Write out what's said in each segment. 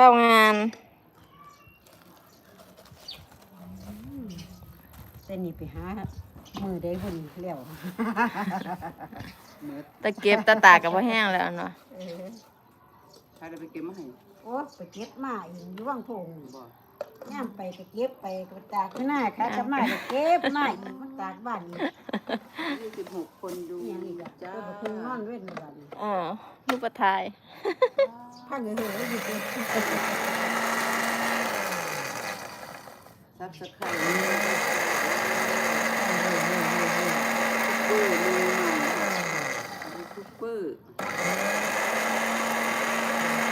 ฝ้างานแต่นี่ไปหามือได้คนแล้วเมื่อตะเก็บตะตากกับว่าแห้งแล้วเนาะเออใครจะไปเก็บมาให้โอ้ไปเก็บมาเองอยู่ว่างพงบ่ย่ามไปก็เก็บไปก็ตากข้างหน้าค่ะจะมาก็เก็บมาอีกมันตากบ้านอีกยี่สิบหกคนดูนี่ยังอีกอะจ้าเออบ่เพิ่งนอนเว้นบ้านเออลูกประทาย พังเอออยู่เก็บซับสไครต์นี่เปอร์มือใหม่ยูทูบเบอร์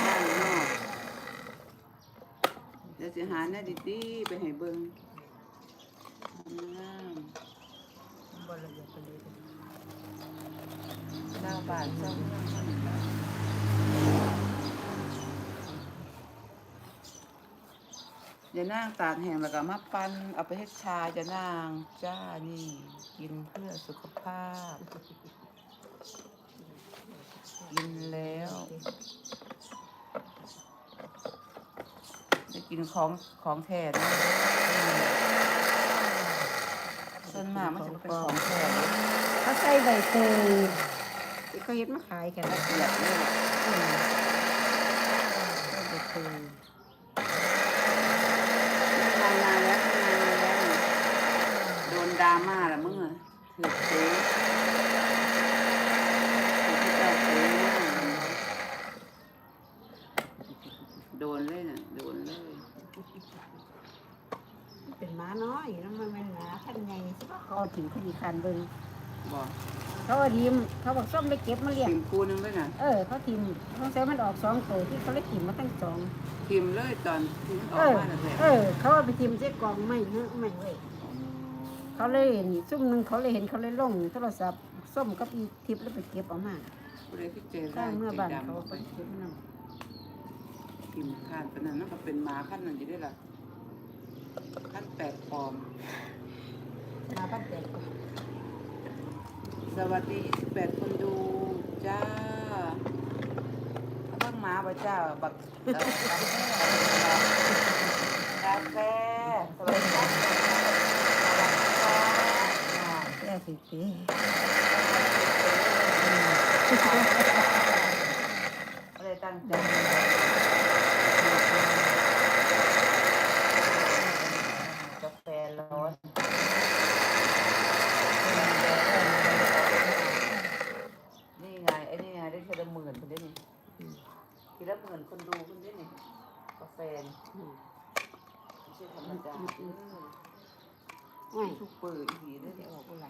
บ้านนอกเดี๋ยวสิหาหน้าดีๆไปให้เบิ่งงามบ่ละเอียดไปเลยเจ้าบ้านเจ้าเมืองเขานี่ล่ะอ ย่านางตากแห้งแล้วก็มาปั้นเอาไปเฮ็ดชาจะนางจ้านี่ กินเพื่อสุขภาพ กินแล้วจะกินของของแท้นะส่วนมากมันจะเป็นของแท้เลยเขาใส่ใบเตยที่เขาเฮ็ดมาขายกันละเอียดเลย อืมใส่ใบเตย ทำงานแล้วทำงานแล้ว โดราม่าละมึงอะถือเจ๊ถือเจ้าเจ๊มากโดนเลยน่ะโดนเลย เป็นหมาน้อยแล้วมันเป็นหมาพันใหญ่สิว่าเขาเอถึงคดีคันเบิ่งบอกเขาเอาทีมเขาบอกส้มไปเก็บมาเลี้ยง ทิมกูนึงด้วยน่ะเออเขาทีมเขาใช้มันออกสองตัวที่เขาเลยทีมมาตั้งสอง ทิมเลยตอนที่มันออเอกอมาน่ะแหละเออ เขาเอาไปทีมใช้กองไม่เนอะไม่เว้ย เขาเลยเห็นซุ่มหนึ่งเขาเลยเห็นเขาเลยลงโทรศัพท์ส้มกับอีทิพย์แล้วไปเก็บเอามากูเลยที่เจสร้าร้างยเมื่อใจบ้านดำเขาออกไปไปเก็บมันเอาทิมข้านตอนนั้นนั่นก็เป็นหมาขั้นนั้นอยู่ด้วยล่ะขั้นแปดปลอมมาบ้านแตกสวัสดี28คนดูจ้าเพิ่งมาบ่จ้าบักกาแฟกาแฟสวัสดีครับ แก่สิสิไม่ได้ตั้งใจกาแฟร้อนนี่ไงไอ้นี่ไงได้ทีละหมื่นคนเดียวนี่ทีละหมื่นคนดูคนเดียวนี่กาแฟนี่ไม่ใช่ธรรมดาอืมโอ้ยทุกเปิดอีกทีได้เดี๋เดี๋ยยววออกอะไร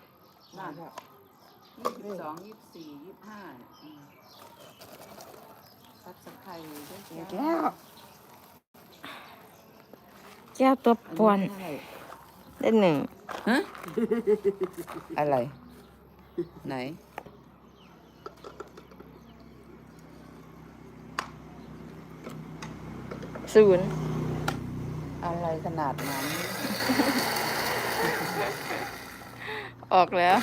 นั่นยี่สิบสองยี่สิบสี่ยี่สิบห้าอืมซับสไครต์ด้วยเดี๋ยวจ้าแล้วแก้วตัวป่วนอัได้หนึ่งฮะอะไร ไหนศูนย์อะไรขนาดนั้น ออกแล้ว